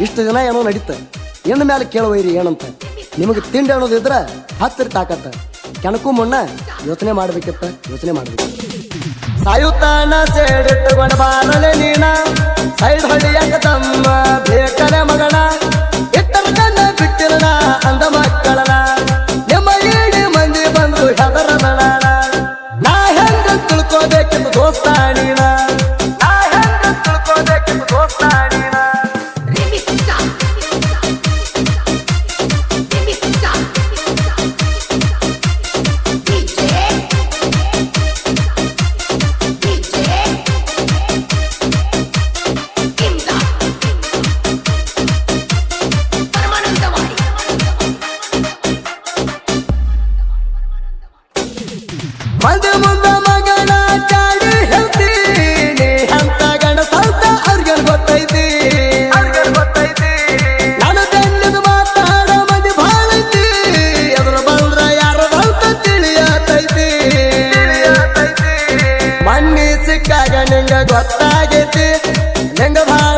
ಇಷ್ಟು ಜನ ಏನೋ ನಡೀತ. ಹೆಣ್ಣು ಮೇಲೆ ಕೇಳುವೈರಿ ಏನಂತ. ನಿಮಗೆ ತಿಂಡಿ ಅನ್ನೋದಿದ್ರೆ ಹತ್ತಿರ ತಾಕತ್ತ. ಕೆಣಕು ಮುನ್ನ ಯೋಚನೆ ಮಾಡ್ಬೇಕಿತ್ತ. ಯೋಚನೆ ಮಾಡ್ಬೇಕು. ಸಾಯುತ್ತಾನ ಸೇಡಿಟ್ಟುಕೊಂಡ ಬಾರಲೆ ನೀನ. ಸೈಡ್ ಮಂದಿ ಮುಂದ ಮಗನ ಚಾಡಿ ಹೇಳ್ತೀನಿ. ಅಂತ ಗಂಡ ಸ್ವಲ್ಪ ಅವ್ರಿಗೆ ಗೊತ್ತೈತಿ. ನಾನು ಬೆನ್ನಿದು ಮಾತಾಡ ಮಂದಿ ಭಾಳ ಎದುರು ಬಂದ್ರ ಯಾರ ಅಂತ ತಿಳಿಯತೈತಿ. ಮಣ್ಣಿ ಸಿಕ್ಕಾಗ ನಿಂಗ ಗೊತ್ತಾಗೈತಿ. ನಿಂಗ ಭಾಳ